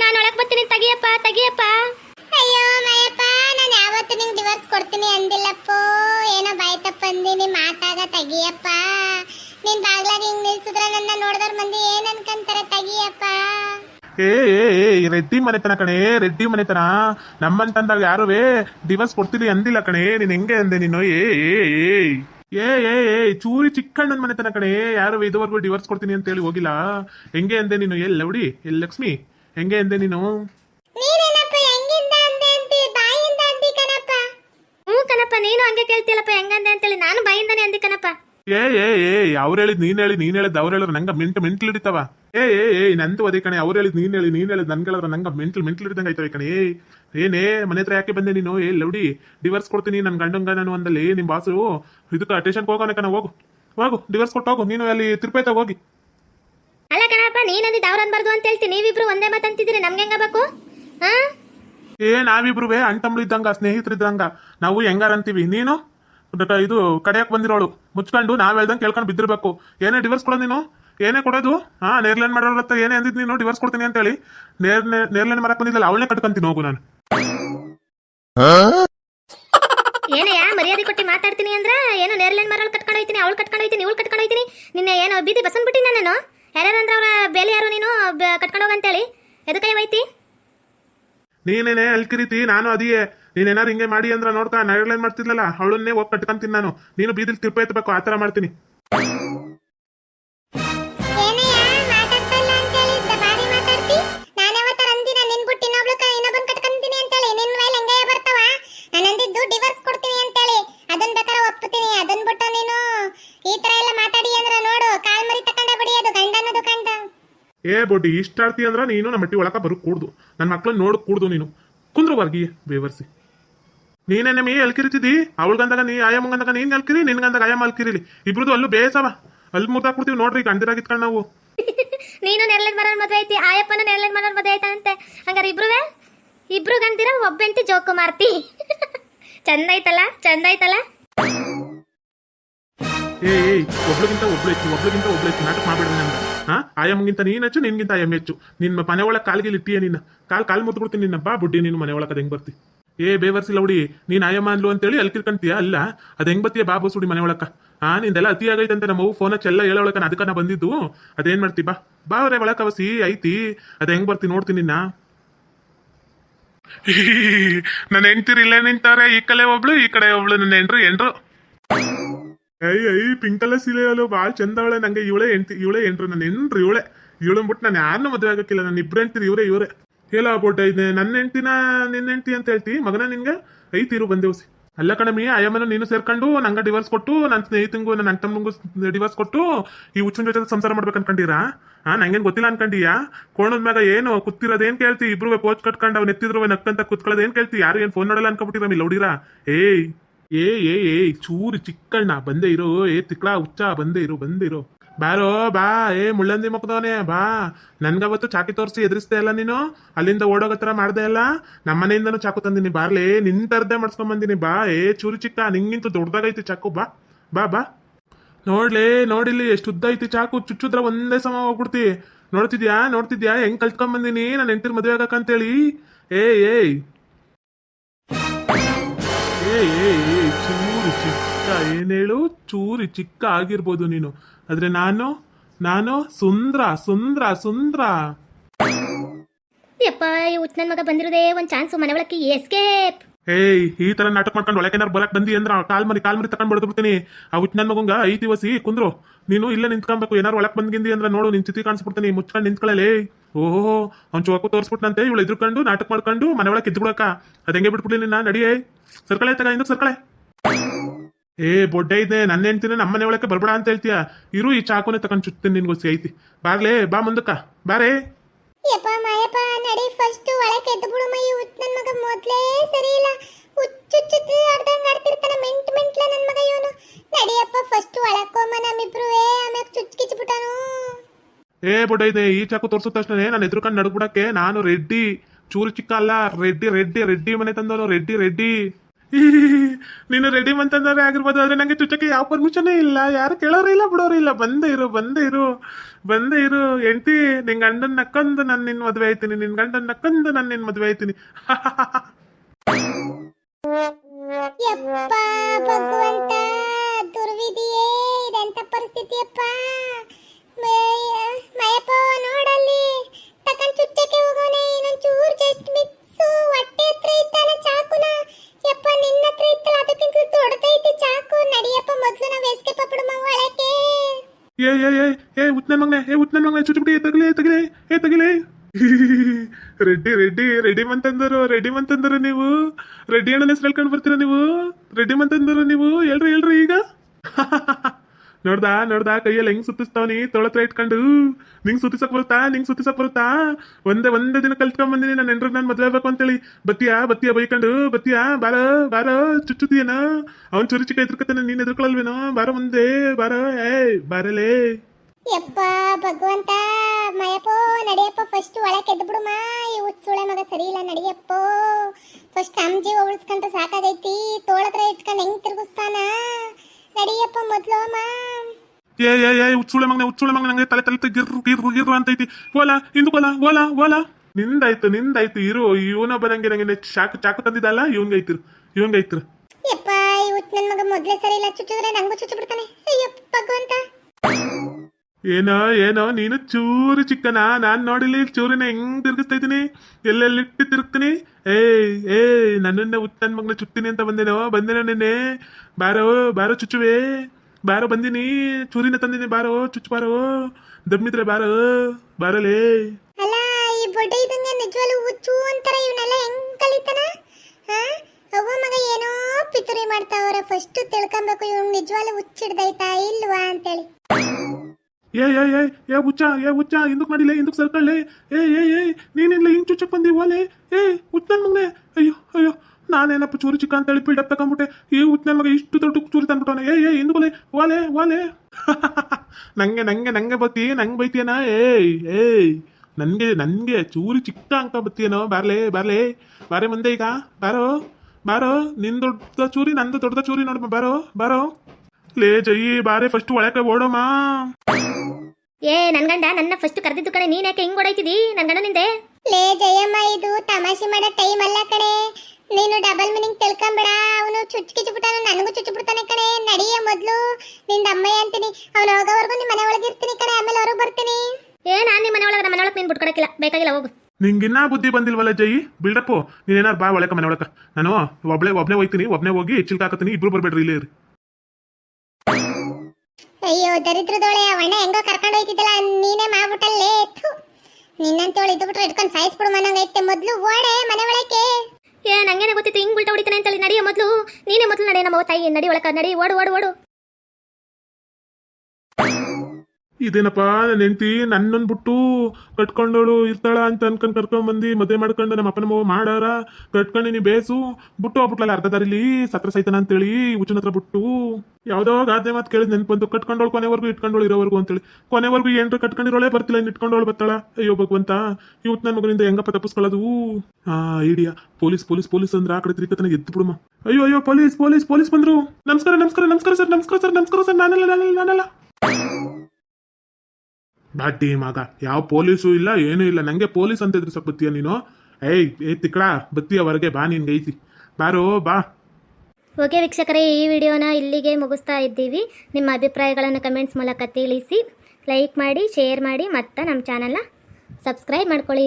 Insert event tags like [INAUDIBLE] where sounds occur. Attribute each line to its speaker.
Speaker 1: ನಾನು ಒಳಗೆ ಬರ್ತೀನಿ. ತಗಿಯಪ್ಪ ತಗಿಯಪ್ಪ.
Speaker 2: ಅಯ್ಯೋ ಮಯಪ್ಪ ನಾನು ಯಾವತ್ತು ನಿಂಗೆ ಡಿವೋರ್ಸ್ ಕೊಡ್ತೀನಿ ಅಂದಿಲ್ಲಪ್ಪ. ಏನೋ ಬಾಯ್ ತಪ್ಪಂದಿನಿ ಮಾತಾಗ ತಗಿಯಪ್ಪ. ನಿನ್ ಬಾಗ್ಲಾಗ ಹಿಂಗ್ ನಿಲ್ಸಿದ್ರೆ ನನ್ನ ನೋಡಿದವ್ರ ಮಂದಿ ಏನ್ ಅನ್ಕಂತಾರೆ ತಗಿಯಪ್ಪ.
Speaker 3: ಏ ಏ ಏ ಈ ರೆಡ್ಡಿ ಮನೆತನ ಕಣೆ ರೆಡ್ಡಿ ಮನೆತನ. ನಮ್ಮಂತಂದಾಗ ಯಾರುವೇ ದಿವಸ್ ಕೊಡ್ತೀನಿ ಅಂದಿಲ್ಲ ಕಣೆ. ನೀನ್ ಹೆಂಗೆ ಅಂದೆ ನೀನು? ಏ ಏ ಏ. ಏ ಏ ಏ ಚೂರಿ ಚಿಕ್ಕಣ್ಣನ ಮನೆತನ ಕಣೆ. ಯಾರು ಇದುವರೆಗೂ ಡಿವೋರ್ಸ್ ಕೊಡ್ತೀನಿ ಅಂತ ಹೇಳಿ ಹೋಗಿಲ್ಲ. ಹೆಂಗೆ ಅಂದೆ ನೀನು? ಎಲ್ಲಿ ಲೌಡಿ ಎಲ್ ಲಕ್ಷ್ಮಿ? ಹೆಂಗೆ ಅಂದೆ ನೀನು?
Speaker 2: ನೀನೇನಪ್ಪ ಹೆಂಗಿಂದ ಅಂದೆ ಅಂತಿ? ಬಾಯಿಂದ ಅಂದಿ ಕಣಪ್ಪ.
Speaker 1: ಹ್ಞೂ ಕಣಪ್ಪ ನೀನು ಹಂಗೆ ಕೇಳ್ತಿಯಲ್ಲಪ್ಪ ಹೆಂಗಂದೆ ಅಂತೇಳಿ. ನಾನು ಬಾಯಿಂದಾನೆ ಅಂದಿ ಕಣಪ್ಪ.
Speaker 3: ಏ ಏ ಏ ಅವ್ರು ಹೇಳಿದ್ ನೀನ್ ಹೇಳಿ ನೀನ್ ಹೇಳಿದ್ ಅವ್ರು ಹೇಳಿದ್ರು ನಂಗ ಮೆಂಟ್ ಮೆಂಟ್ಲ್ ಹಿಡಿತಾವ ಏ ಏ ಏ ನಂದು ಅದೇ ಕಣೆ ಅವ್ರು ಹೇಳಿದ್ ನೀನ್ ಹೇಳಿ ನೀನ್ ಹೇಳಿದ್ ನನ್ ಹೇಳಿದ್ರೆ ನಂಗ ಮೆಂಟ್ಲ್ ಮೆಂಟ್ಲ್ ಹಿಡಿದಂಗ ಆಯ್ತವೆ ಕಣೆ. ಏ ಏನೇ ಮನೆ ಹತ್ರ ಯಾಕೆ ಬಂದೆ ನೀನು? ಏ ಲೌಡಿ ಡಿವರ್ಸ್ ಕೊಡ್ತೀನಿ ನನ್ನ ಗಂಡಂಗ ನಾನು ಅಂದಲ್ಲಿ ನಿಮ್ ಬಾಸು ಇದಕ್ಕೆ ಟೇಷನ್ಗೆ ಹೋಗೋಣ ಕಣ ಹೋಗು. ಹೋಗು ಡಿವರ್ಸ್ ಕೊಟ್ಟು ಹೋಗು. ನೀನು ಅಲ್ಲಿ ತಿರುಪೈತಾಗ ಹೋಗಿ.
Speaker 1: ಕಣಪ್ಪ ನೀನಂದಿದ್ದು ಅವ್ರು ಅನ್ಬಾರ್ದು ಅಂತ ಹೇಳ್ತೀನಿ ನೀವಿಬ್ರು ಒಂದೇ ಮಾತಂತಿದ್ದೀರಿ ನಮ್ಗೆ ಹೆಂಗಬೇಕು ಹಾ
Speaker 3: ಏ ಇದ್ದಂಗ ಸ್ನೇಹಿತರು ಸ್ನೇಹಿತರಿದ್ದಂಗ ನಾವು ಹೆಂಗಾರ ಅಂತೀವಿ? ನೀನು? ಇದು ಕಡೆಯಕ್ ಬಂದಿರೋಳು. ಮುಚ್ಕೊಂಡು ನಾವ್ ಹೇಳ್ದಂಗೆ ಕೇಳ್ಕೊಂಡು ಬಿದ್ದಿರ್ಬೇಕು. ಏನೇ ಡಿವರ್ಸ್ ಕೊಡೋದು ನೀನು? ಏನೇ ಕೊಡೋದು? ಹಾ ನೇರ್ಲೆಂಡ್ ಮಾಡೋರ ಹತ್ರ ಏನೇ ಅಂದಿದ್ ನೀನು? ಡಿವರ್ಸ್ ಕೊಡ್ತೀನಿ ಅಂತೇಳಿ ನೇರ್ ನೇರ್ಲೆಂಡ್ ಮಾಡಕ್ ಬಂದಿಲ್ಲ ಅವಳನ್ನೇ ಕಟ್ಕೊಂತೀನಿ ಹೋಗು ನಾನು.
Speaker 1: ಏನಯ್ಯ ಮರ್ಯಾದೆ ಕೊಟ್ಟು ಮಾತಾಡ್ತೀನಿ ಅಂದ್ರೆ? ಏನು ನೇರ್ಲೆಂಡ್ ಮರಳು ಕಟ್ಕೊಂಡು ಹೋಯ್ತೀನಿ ಅವಳು ಕಟ್ಕೊಂಡು ಹೋಯ್ತೀನಿ ಇವಳು ಕಟ್ಕೊಂಡು ಹೋಯ್ತೀನಿ. ನಿನ್ನೆ ಏನೋ ಬೀದಿ ಬಸನ್ ಬಿಟ್ಟಿನ ನಾನು? ಯಾರ್ಯಾರು ಅಂದ್ರೆ ಅವರ ಬೇಲೆ ಯಾರು ನೀನು? ಕಟ್ಕೊಂಡು ಹೋಗಂತೇಳಿ ಎದಕ್ಕೆ ಹೋಯ್ತಿ
Speaker 3: ನೀನೇನೆ ಅಲ್ಕಿರಿತಿ ನಾನು ಅದಿಯೇ. ನೀನೇನಾರು ಹಿಂಗೆ ಮಾಡಿ ಅಂದ್ರ ನೋಡ್ತಾ ನೇರ್ಲೇನ್ ಮಾಡ್ತಿದ್ಲಲ್ಲ, ಅವಳನ್ನೇ ಹೋಗಿ ಕಟ್ಕೊಂತೀನಿ ನಾನು. ನೀನು ಬೀದಿಲಿ ತಿರ್ಪ ಎತ್ತಬೇಕು ಆ ಮಾಡ್ತೀನಿ. ಏ ಬೊಡ್ಡಿ ಇಷ್ಟ ಆಡ್ತಿ ಅಂದ್ರ ನೀನು ನಮ್ಮ ಮಟ್ಟಿ ಒಳಕ ಬರು ಕೂಡ್ದು. ನನ್ನ ಮಕ್ಳನ್ನ ನೋಡ್ ಕೂಡ್ದು ನೀನು. ಕುಂದ್ರು ವರ್ಗಿ ಬೇವರ್ಸಿ. ನೀನೇ ನಮಗೆ ಅಲ್ಕಿರಿತಿದಿ ಅವಳಗಂದಾಗ ನೀ ಆಯಮ್ಮಂಗಂದಾಗ ನೀನ್ ಅಲ್ಕಿರಿ ನಿನ್ಗಂದಾಗ ಆಯಮ್ಮ ಅಲ್ಕಿರಿಲಿ ಇಬ್ರದು ಅಲ್ಲೂ ಬೇಸವ. ಅಲ್ಲಿ ಮುರ್ದಾಕ್ಬಿಡ್ತೀವಿ ನೋಡ್ರಿ ಗಂಡಿರಾಗಿತ್ಕೊಂಡು ನಾವು. [LAUGHS]
Speaker 1: ನೀನು ನೆರಳಿನ ಮರಲ್ ಮದುವೆ ಐತಿ ಆಯಪ್ಪನ ನೆರಳಿನ ಮರಲ್ ಮದುವೆ ಅಂತೆ. ಹಂಗಾರೆ ಇಬ್ರುವೆ? ಇಬ್ರು ಗಂಡಿರ ಒಬ್ಬೆಂಟಿ ಜೋಕು ಮಾರ್ತಿ. [LAUGHS] ಚಂದ ಐತಲ್ಲ ಚಂದ ಐತಲ್ಲ
Speaker 3: ಏ ಏಯ್ ಒಬ್ಳಿಗಿಂತ ಒಬ್ಳು ಹೆಚ್ಚು ಒಬ್ಳಿಗಿಂತ ಒಬ್ಳು ಹೆಚ್ಚು ನಾಟಕ ಮಾಡ್ಬೇಡ್ರಿ ನಮ್ಗೆ ಆಯಮ್ಮಗಿಂತ ನೀನು ಹೆಚ್ಚು, ನಿನ್ಗಿಂತ ಆಯಮ್ಮ ಹೆಚ್ಚು. ನಿನ್ನ ಮನೆ ಒಳಗೆ ಕಾಲಿಗೆ ಇಟ್ಟಿಯ ನಿನ್ನ ಕಾಲ್ ಕಾಲ್ ಮುತ್ಬಿಡ್ತೀನಿ ನಿನ್ನ. ಬಾ, ಬುಡ್ಡಿ ನಿನ್ನ ಮನೆ ಒಳಗೆ ಹೆಂಗ್ ಬರ್ತಿ? ಏ, ಬೇವರ್ಸಿಲ್ಲ ಹುಡಿ, ನೀನ್ ಆಯಮ್ಮ ಅನ್ಲು ಅಂತೇಳಿ ಅಲ್ಲಿ ಕಿರ್ಕಂತೀಯ ಅಲ್ಲ, ಅದು ಹೆಂಗ್ ಬರ್ತೀಯ ಬಾ ಸುಡಿ ಮನೆ ಒಳಕ. ಆ, ನಿಂದೆಲ್ಲ ಅತಿ ಆಗೈತೆ ಅಂತ ನಮ್ಮ ಫೋನ್ ಚೆಲ್ಲ ಎಲ್ಲ ನಾ ಅದಕ್ಕ ನಾ ಬಂದಿದ್ದು. ಅದೇನ್ ಮಾಡ್ತಿ ಬಾ. ಬಾ ಅವ್ರೆ ಒಳಕ ಅವಸಿ ಐತಿ. ಅದು ಹೆಂಗ್ ಬರ್ತಿ ನೋಡ್ತೀನಿ ನಿನ್ನ [LAUGHS] ನನ್ನ ಹೆಂಡ್ತಿರಿ ಇಲ್ಲೇ ನಿಂತಾರೆ, ಈ ಕಡೆ ಒಬ್ಳು, ಈ ಕಡೆ ಒಬ್ಳು, ನನ್ನ ಹೆಂಡ್ರು ಹೆಂಡ್ರು ಐ ಐ ಪಿಂಕಲ್ಲ ಸಿಲೆಯಲು ಭಾಳ ಚಂದ ಅವಳೆ. ನಂಗೆ ಇವಳೆ ಹೆಂಡ್ತಿ, ಇವಳೆ ಹೆಂಡ್ರು. ನನ್ನ ಹೆಂಡ್ರು, ಇವಳೆ. ಇವಳನ್ ಬಿಟ್ಟು ನಾನು ಯಾರನ್ನೂ ಮದುವೆ ಆಗಕ್ಕಿಲ್ಲ. ನನ್ನ ಇಬ್ರು ಹೆಂಡ್ತಿರು ಇವರೇ ಇವರೇ. ಹೇಳ ಬೋಟ ಇದೆ ನನ್ನ ಹೆಂಡ್ತಿನ ನಿನ್ನ ಹೆಂಡ್ತಿ ಅಂತ ಹೇಳ್ತಿ. ಮಗನ ನಿನ್ಗೆ? ಐತಿರು ಬಂದೇವ್ಸಿ ಅಲ್ಲ ಕಣಮಿ ಅಯ್ಯಮ್ಮನ ನೀನು ಸೇರ್ಕೊಂಡು ನಂಗೆ ಡಿವೋರ್ಸ್ ಕೊಟ್ಟು ನನ್ನ ಸ್ನೇಹಿತಂಗೂ, ನನ್ನ ತಮ್ಮಂಗು ಡಿವೋರ್ಸ್ ಕೊಟ್ಟು ಈ ಹುಚ್ಚನ ಜೊತೆ ಸಂಸಾರ ಮಾಡ್ಬೇಕು ಅನ್ಕೊಂಡಿರಾ? ಹಾ ನಂಗೇನ್ ಗೊತ್ತಿಲ್ಲ ಅನ್ಕೊಂಡಿಯಾ? ಕೋಣದ ಮ್ಯಾಗ ಏನು ಏನ್ ಕೇಳ್ತಿ? ಇಬ್ರು ಪೋಚ್ ಕಟ್ಕೊಂಡು ಅವ್ನು ಎತ್ತಿದ್ರು ನಕ್ಕಂತ ಕುತ್ಕೊಳ್ಳೋದೇನ್ ಕೇಳ್ತಿ? ಯಾರು ಏನು ಫೋನ್ ನೋಡಲ್ಲ ಅನ್ಕೊಬಿಟ್ಟಿರ ಇಲ್ಲಿ ಲೌಡಿರಾ? ಏಯ್. ಏ ಏ ಏ ಚೂರು ಚಿಕ್ಕಣ್ಣ ಬಂದೇ ಇರೋ ಏ ತಿಕ್ಲಾ ಹುಚ್ಚ ಬಂದೇ ಇರು ಬಂದೇ ಇರು ಬಾರೋ, ಬಾ, ಏ, ಮುಳ್ಳಂದಿ ಮುಖದವನೇ ಬಾ. ನನ್ಗವತ್ತು ಚಾಕಿ ತೋರಿಸಿ ಎದುರಿಸ್ದೆ ಅಲ್ಲ ನೀನು? ಅಲ್ಲಿಂದ ಓಡೋಗತ್ರ ಮಾಡ್ದೆ ಅಲ್ಲ ನಮ್ಮ ಮನೆಯಿಂದನೂ ಚಾಕು ತಂದಿನಿ, ಬಾರ್ಲೇ. ನಿನ್ ತರದೇ ಮಾಡ್ಸ್ಕೊಂಡ್ ಬಂದಿನಿ, ಬಾ. ಏ, ಚೂರು ಚಿಕ್ಕ, ನಿಂಗಿಂತ ದೊಡ್ಡದಾಗೈತಿ ಚಾಕು, ಬಾ. ಬಾ ಬಾ. ನೋಡ್ಲೇ, ನೋಡಿಲ್ಲಿ, ಎಷ್ಟು ಉದ್ದ ಐತಿ ಚಾಕು. ಚುಚ್ಚುದ್ರ ಒಂದೇ ಸಮ ಹೋಗ್ಬಿಡ್ತಿ. ನೋಡ್ತಿದ್ಯಾ? ನೋಡ್ತಿದ್ಯಾ? ಹೆಂಗ್ ಕಲ್ತ್ಕೊಂಡ್ ಬಂದಿನಿ? ನನ್ನ ಹೆಂಡತಿರ್ ಮದುವೆ ಆಗಕ್ಕಂತೇಳಿ. ಏ ಏಯ್. ಏಯ್ ಏಯ್ ಏ, ಚೂರು ಚಿಕ್ಕ ಏನೇಳು, ಚೂರಿ ಚಿಕ್ಕ ಆಗಿರ್ಬೋದು ನೀನು. ಆದ್ರೆ ನಾನು ನಾನು ಸುಂದ್ರ ಸುಂದ್ರ ಸುಂದ್ರ.
Speaker 1: ಯಪ್ಪ, ಈ ನನ್ನ ಮಗ ಬಂದಿರೋದೇ ಒಂದು ಚಾನ್ಸ್ ಮನೆ ಒಳಕ್ಕೆ ಎಸ್ಕೇಪ್
Speaker 3: ಏಯ್, ಈ ತರ ನಾಟಕ ಮಾಡ್ಕೊಂಡು ಒಳಕೇನಾರು ಬರಕ್ ಬಂದಿ ಅಂದ್ರ ಕಾಲ್ ಮರಿ ಕಾಲ್ ಮರಿ ತಕೊಂಡ್ ಬಿಡ್ತೀನಿ. ಹುಚ್ಚ ನನ್ ಮಗಂಗ ಐ ದಿವಸಿ ಕುಂದ್ರು. ನೀನು ಇಲ್ಲ ನಿಂತ್ಕೊಬೇಕು ಏನಾರು ಒಳಕ್ ಬಂದ್ಗಿಂದಿ ಅಂದ್ರ ನೋಡು, ನಿನ್ ಚಿತಿ ಕಾಣಿಸ್ಬಿಡ್ತೀನಿ, ಮುಚ್ಕೊಂಡು ನಿಂತ್ಕೊಳ್ಳಲೇ. ಓಹೋ, ಅವ್ನ್ ಚೋಕು ತೋರಿಸ್ಬಿಟ್ನಂತೆ, ಇವಳು ಎದ್ರುಕೊಂಡು ನಾಟಕ ಮಾಡ್ಕೊಂಡು ಮನೆ ಒಳಗೆ ಎದ್ಬಿಡಕ ಅದ್ ಹೆಂಗೆ ಬಿಟ್ಬಿಡ್ಲಿ ನಿನ್ನ ನಡಿಯೇ? ಸರ್ಕಳೆ ತಗ ಇಂದ್ರ ಸರ್ಕಳೆ. ಏ, ಬೊಡ್ಡೆ ಇದೆ ನನ್ನ ಹೆಂಡ್ತಿನ ನಮ್ಮ ಮನೆ ಒಳಕ್ಕೆ ಬರ್ಬೇಡ ಅಂತ ಹೇಳ್ತೀಯ? ಇರು, ಈ ಚಾಕುನೇ ತಗೊಂಡ್ ಚುತ್ತೀನಿ ನಿನ್ಗೋಸಿ ಐತಿ. ಬಾರ್ಲೇ ಬಾ ಮುಂದಕ್ಕ. ಬಾರೇ. ಏ ಬುಡ ಇದೆ ಈ ಚಾಕು ತೋರಿಸಿದ ತಕ್ಷಣ ನಾನು ಎದುರುಕೊಂಡು ನಡ್ಬಿಡಕ್ಕೆ. ನಾನು ರೆಡ್ಡಿ. ಚೂರು ಚಿಕ್ಕ ಅಲ್ಲ. ರೆಡ್ಡಿ ರೆಡ್ಡಿ ರೆಡ್ಡಿ ಮನೆ ತಂದವನು ರೆಡ್ಡಿ ರೆಡ್ಡಿ. ನೀನು ರೆಡಿ ಅಂತಂದ್ರೆ ಆಗಿರ್ಬೋದು, ಆದ್ರೆ ನಂಗೆ ಚುಚ್ಚಕ್ಕೆ ಯಾವ ಪರ್ಮಿಷನ್ ಇಲ್ಲ. ಯಾರು ಕೇಳೋರು ಇಲ್ಲ, ಬಿಡೋರು ಇಲ್ಲ. ಬಂದೇ ಇರು ಬಂದೇ ಇರು. ಬಂದೇ ಇರು. ಎಂಟಿ ನಿನ್ ಗಂಡನ್ ನಕ್ಕೊಂದು ನಾನು ನಿನ್ ಮದ್ವೆ ಆಯ್ತೀನಿ. ನಿನ್ ಗಂಡನ್ ನಕ್ಕಂದು ನಾನು ನಿನ್ ಮದ್ವೆ ಆಯ್ತೀನಿ. [LAUGHS]
Speaker 2: ಮೊದ್ಲು ನಾವ್ ಎಸ್ಕೇಪ್ ಬಿಡುಮ ಒಳಕ್ಕೆ
Speaker 3: ಏ ಏ ಏ ಏ ಉತ್ನನ್ ಮಗನೆ ಏ ಉತ್ನನ್ ಮಗನೆ ಚುಚ್ಚುಬಿಡಿ ತಗಲಿ ತಗಲಿ ಏ ತಗಲಿ ರೆಡ್ಡಿ ರೆಡ್ಡಿ ರೆಡಿ ಮಂತಂದರು ರೆಡಿ ಮಂತಂದರು ನೀವು ರೆಡ್ಡಿ ಅಣ್ಣನ ಹೆಸರು ಹೇಳ್ಕೊಂಡು ಬರ್ತೀರಾ ನೀವು ರೆಡ್ಡಿ ಮಂತಂದರು ನೀವು ಹೇಳ್ರಿ ಹೇಳ್ರಿ ಈಗ ನೋಡ್ದಾ, ನೋಡ್ದ, ಕೈಯಲ್ಲಿ ಹೆಂಗ್ ಸುತ್ತಿಸ್ತಾವನಿ? ತೊಳತ್ರ ಇಟ್ಕೊಂಡು, ನಿಂಗ್ ಸುತ್ತಿಸಕ್ ಬರುತ್ತಾ? ನಿಂಗ್ ಸುತ್ತಿಸಕ್ ಬರುತ್ತಾ? ಒಂದೇ ಒಂದೇ ದಿನ ಕಲ್ತ್ಕೊಂಡ್ ಬಂದಿನಿ ನನ್ನ ಎಂಡ್ರಿಗೆ ನಾನು ಮದ್ವೆ ಆಗ್ಬೇಕು ಅಂತೇಳಿ. ಬತ್ತಿಯಾ, ಬತ್ತಿಯ ಬೈಕೊಂಡು, ಬತ್ತಿಯಾ, ಬಾರ ಬಾರ, ಚುಚ್ಚುತ್ತೀಯನ? ಅವ್ನ್ ಚುರಿ ಚಿಕ್ಕ ಎದುರ್ಕತಾನೆ ನೀನ್ ಎದುರ್ಕೊಳಲ್ವೇನೋ? ಬಾರ ಮುಂದೆ ಬಾರ ಏ ಬಾರಲೇ.
Speaker 2: ಯಪ್ಪ, ಭಗವಂತ, ಮಯಪ್ಪೋ, ನಡಿಯಪ್ಪ ಫಸ್ಟ್ ಒಳಕ್ಕೆ ಎದ್ದು ಬಿಡುಮ ಈ ಹುಚ್ಚುಳೆ ಮಗ ಸರಿ ಇಲ್ಲ ಫಸ್ಟ್ ನಮ್ ಜೀವ ಸಾಕಾಗೈತಿ, ತೋಳತ್ರ ಇಟ್ಕೊಂಡು ಹೆಂಗ್ ತಿರುಗಿಸ್ತಾನ? ನಡಿಯಪ್ಪ ಮೊದ್ಲು ಅಮ್ಮ.
Speaker 3: ಏ ಏ ಏ ಉಚ್ಚುಳೆ ಮಗನೆ ಉಚ್ಚುಳೆ ಮಗನೆ ನಂಗೆ ತಲೆ ತಲೆ ಗಿರ್ರು ಗಿರ್ರು ಗಿರ್ರು ಅಂತೈತಿ ಓಲಾ ಹಿಂದಕ್ಕೋಲ ಓಲಾ ಓಲಾ ನಿಂದಾಯ್ತು ನಿಂದಾಯ್ತು ಇರು. ಇವನೊಬ್ಬ ನಂಗೆ ನಂಗೆ ಚಾಕು ಚಾಕು ತಂದಿದ್ದಲ್ಲ ಇವಂಗೈತಿರು ಇವಂಗೈತಿರು
Speaker 2: ಯಪ್ಪ ಇವತ್ತು ನನ್ನ ನನ್ ಮಗ ಮೊದಲೇ ಸರಿ ಇಲ್ಲ ಚುಚ್ಚಿದ್ರೆ ನಂಗೂ ಚುಚ್ಚಿ ಬಿಡ್ತಾನೆ. ಅಯ್ಯಪ್ಪ ಭಗವಂತ.
Speaker 3: ಏನೋ ಏನೋ, ನೀನು ಚೂರು ಚಿಕ್ಕನ? ನಾನ್ ನೋಡಿಲಿ ಚೂರಿನ ಹೆಂಗ್ ತಿರ್ಗಿಸ್ತಾ ಇದೀನಿ ಎಲ್ಲೆಲ್ಲಿಟ್ಟು ತಿರುಗ್ತೀನಿ? ಏಯ್ ಏಯ್, ನನ್ನನ್ನ ಉತ್ತನ್ ಮಗನ ಚುತ್ತೀನಿ ಅಂತ ಬಂದೇನೋ? ಬಂದೇನೋ ನಿನ್ನೆ? ಬಾರೋ ಬಾರೋ ಚುಚ್ಚುವೆ. ಬಾರೋ, ಬಂದಿನಿ. ಚೂರಿನ ತಂದಿನಿ ಬಾರೋ, ಚುಚ್ಚು ಬಾರೋ. ದಮ್ಮಿದ್ರೆ ಬಾರೋ. ಬಾರಲೇ.
Speaker 2: ಅಲ್ಲ, ಈ ಹುಚ್ಚು ಅಂತಾರೆ. ಏನೋ ಮಾಡ್ತಾವ್ರೆ. ಫಸ್ಟ್ ತಿಳ್ಕೊಬೇಕು. ಇವ್ನು ನಿಜವಾಗ್ಲೂ ಹುಚ್ಚಿಡ್ದೈತಾ ಇಲ್ವಾ ಅಂತೇಳಿ.
Speaker 3: ಏ ಏ ಏ ಏ, ಹುಚ್ಚ ಏ, ಹುಚ್ಚ ಹಿಂದಕ್ಕೆ ಮಾಡಿಲ್ಲ ಹಿಂದಕ್ಕೆ ಸರ್ಕಳ್ಳೆ ಏ ಏ ಏ ನೀನಿಲ್ಲ ಹಿಂಗೆ ಚುಚ್ಚಕ್ ಬಂದಿ ಓಲೆ ಏ ಹುಚ್ಚನ್ ಮಗನೇ. ಅಯ್ಯೋ ಅಯ್ಯೋ, ನಾನೇನಪ್ಪ ಚೂರಿ ಚಿಕ್ಕ ಅಂತೇಳಿ ಬಿಲ್ಡಪ್ ತಕೊಂಬಿಟ್ಟೆ ಈ ಹುಚ್ಚನ ಮಗ ಇಷ್ಟು ದೊಡ್ಡ ಚೂರಿ ತಂದ್ಬಿಟ್ಟವನೆ. ಏ ಏ ಹಿಂದಕ್ಕೋಲೆ ಓಲೆ ಓಲೆ [LAUGHS] ನಂಗೆ ನಂಗೆ ನಂಗೆ ಬತ್ತಿ, ನಂಗೆ ಬೈತೀಯನ? ಏಯ್ ಏಯ್, ನನಗೆ ನನಗೆ ಚೂರಿ ಚಿಕ್ಕ ಅಂತ ಬತ್ತೀಯನೋ? ಬಾರ್ಲೆ ಬಾರ್ಲೆ. ಬಾರೆ ಮುಂದೆ ಈಗ. ಬಾರೋ ಬಾರೋ. ನಿನ್ನ ದೊಡ್ಡ ಚೂರಿ, ನಂದು ದೊಡ್ಡ ಚೂರಿ ನೋಡಮ್ಮ ಬಾರೋ ಬಾರೋ. ಲೇ, ಜೈ, ಬಾರೆ ಫಸ್ಟ್ ಒಳಕ್ಕೆ ಓಡೋಮಾ.
Speaker 1: ಏ ನನ್ ಗಂಡ ನನ್ನ ಫಸ್ಟ್ ಕರೆದಿದ್ದು ಕಣೆ ನೀನ್ ಯಾಕೆ ಹಿಂಗ್ ಹೊಡೈತಿದಿ ನನ್ ಗಂಡನಿಂದೆ
Speaker 2: ಲೇ ಜಯಮ್ಮ ಇದು ತಮಾಷೆ ಮಾಡೋ ಟೈಮ್ ಅಲ್ಲ ಕಣೆ. ನೀನು ಡಬಲ್ ಮೀನಿಂಗ್ ತಿಳ್ಕೊಂಬೇಡ. ಅವನು ಚುಚ್ಕಿಚ್ಬಿಟ್ಟಾನ ನನಗೂ ಚುಚ್ಚಿಬಿಡ್ತಾನೆ ಕಣೆ. ನಡಿಯ ಮೊದ್ಲು. ನಿಂದ ಅಮ್ಮಯ್ಯ ಅಂತೀನಿ. ಅವನು ಹೋಗೋವರೆಗೂ ನಿಮ್ಮ ಮನೆ ಒಳಗೆ ಇರ್ತೀನಿ ಕಣೆ ಆಮೇಲೆ ಹೊರಗೆ ಬರ್ತೀನಿ.
Speaker 1: ಏ ನಾನ್ ನಿಮ್ಮ ಮನೆ ಒಳಗೆ ನಮ್ಮ ಮನೆ ಒಳಗೆ ನೀನ್ ಬಿಟ್ಕೊಡಕ್ಕಿಲ್ಲ ಬೇಕಾಗಿಲ್ಲ ಹೋಗು.
Speaker 3: ನಿಂಗಿನ್ನ ಬುದ್ಧಿ ಬಂದಿಲ್ವಲ್ಲ ಜೈ ಬಿಲ್ಡಪ್ಪು ನೀನೇನಾರು ಬಾ ಒಳಕ ಮನೆ ಒಳಕ ನಾನು ಒಬ್ಳೆ ಒಬ್ನೇ ಹೋಗ್ತೀನಿ. ಒಬ್ನೇ ಹೋಗಿ ಚಿಲ್ಕ ಹಾಕತ್ತೀನಿ. ಇಬ್ರು ಬರಬೇಡ್ರಿ ಇಲ್ಲೇ ಇರಿ
Speaker 2: ಅಯ್ಯೋ, ದರಿದ್ರದೋಳೆ ಅವಣ್ಣ ಹೆಂಗೋ ಕರ್ಕೊಂಡು ಹೋಯ್ತಿದ್ದಲ್ಲ, ನೀನೇ ಮಾಡ್ಬಿಟ್ಟಲ್ಲೇ, ಥು. ನಿನ್ನಂತೇಳಿ ಇದು ಬಿಟ್ರೆ ಇಟ್ಕೊಂಡು ಸಾಯಿಸ್ಬಿಡು ಮನಂಗೈತೆ ಮೊದ್ಲು, ಓಡೆ ಮನೆ ಒಳಕ್ಕೆ.
Speaker 1: ಏ ನಂಗೇನೆ ಗೊತ್ತಿತ್ತು, ಹಿಂಗ್ ಉಲ್ಟಾ ಹೊಡಿತಾನೆ ಅಂತೇಳಿ, ನಡಿಯ ಮೊದ್ಲು. ನೀನೇ ಮೊದ್ಲು ನಡಿ, ನಮ್ಮ ತಾಯಿ ನಡಿ ಒಳಕ, ನಡಿ, ಓಡು ಓಡು ಓಡು.
Speaker 3: ಇದೇನಪ್ಪ ನನ್ನ ಹೆಂಡತಿ ನನ್ನನ್ ಬಿಟ್ಟು ಕಟ್ಕೊಂಡೋಳು ಇರ್ತಾಳ ಅಂತ ಅನ್ಕೊಂಡ್ ಕರ್ಕೊಂಡ್ ಬಂದಿ, ಮದುವೆ ಮಾಡ್ಕೊಂಡು ನಮ್ಮ ಅಪ್ಪನ ಮಗ ಮಾಡಾರ, ಕಟ್ಕೊಂಡು ನೀ ಬೇಸು, ಬಿಟ್ಟು ಹೋಗ್ಬಿಟ್ಲ ಅರ್ಧ ದಾರಿಲಿ, ಸತ್ರ ಸೈತನ ಅಂತೇಳಿ ಹುಚ್ಚನ ಹತ್ರ ಬಿಟ್ಟು. ಯಾವ್ದೋ ಗಾದೆ ಮಾತು ಕೇಳಿದ್ ನೆನ್ಪಂತು ಕಟ್ಕೊಂಡೋಳು ಕೊನೆವರೆಗೂ ಇಟ್ಕೊಂಡೋಳು ಇರೋವರೆಗೂ ಅಂತೇಳಿ. ಕೊನೆವರೆಗೂ ಏನ್ರ ಕಟ್ಕೊಂಡಿರೋಳೆ ಬರ್ತಿಲ್ಲ ಇಟ್ಕೊಂಡೋಳು ಬರ್ತಾಳ. ಅಯ್ಯೋ ಭಗವಂತ, ಇವತ್ ನನ್ನ ಮಗನಿಂದ ಹೆಂಗಪ್ಪ ತಪ್ಪಿಸ್ಕೊಳ್ಳೋದು ಆ ಐಡಿಯಾ ಪೊಲೀಸ್ ಪೊಲೀಸ್ ಪೊಲೀಸ್ ಅಂದ್ರೆ ಆ ಕಡೆ ತಿರುಗತನ ಎದ್ದು ಬಿಡುಮ ಅಯ್ಯೋ ಅಯ್ಯೋ, ಪೊಲೀಸ್ ಪೊಲೀಸ್ ಪೊಲೀಸ್ ಬಂದ್ರು. ನಮಸ್ಕಾರ ನಮಸ್ಕಾರ ನಮಸ್ಕಾರ ಸರ್ ನಮಸ್ಕಾರ ಸರ್ ನಮಸ್ಕಾರ ಸರ್, ನಾನಲ್ಲ ನಾನಲ್ಲ ನಾನಲ್ಲ. ಬಾಟಿ ಮಗ ಯಾವ ಪೊಲೀಸು ಇಲ್ಲ, ಏನೂ ಇಲ್ಲ. ನಂಗೆ ಪೊಲೀಸ್ ಅಂತ ಸ್ವಲ್ಪ ಬತ್ತೀಯ ನೀನು? ಏಯ್, ಏ ತಿಕ್ಕಡ ಬತ್ತೀಯ ಹೊರಗೆ ಬಾ ನಿನ್ಗೆ ಐತಿ ಬಾರೋ, ಬಾ.
Speaker 1: ಓಕೆ ವೀಕ್ಷಕರೇ, ಈ ವಿಡಿಯೋನ ಇಲ್ಲಿಗೆ ಮುಗಿಸ್ತಾ ಇದ್ದೀವಿ. ನಿಮ್ಮ ಅಭಿಪ್ರಾಯಗಳನ್ನು ಕಮೆಂಟ್ಸ್ ಮೂಲಕ ತಿಳಿಸಿ, ಲೈಕ್ ಮಾಡಿ, ಶೇರ್ ಮಾಡಿ, ಮತ್ತು ನಮ್ಮ ಚಾನಲ್ನ ಸಬ್ಸ್ಕ್ರೈಬ್ ಮಾಡ್ಕೊಳ್ಳಿ.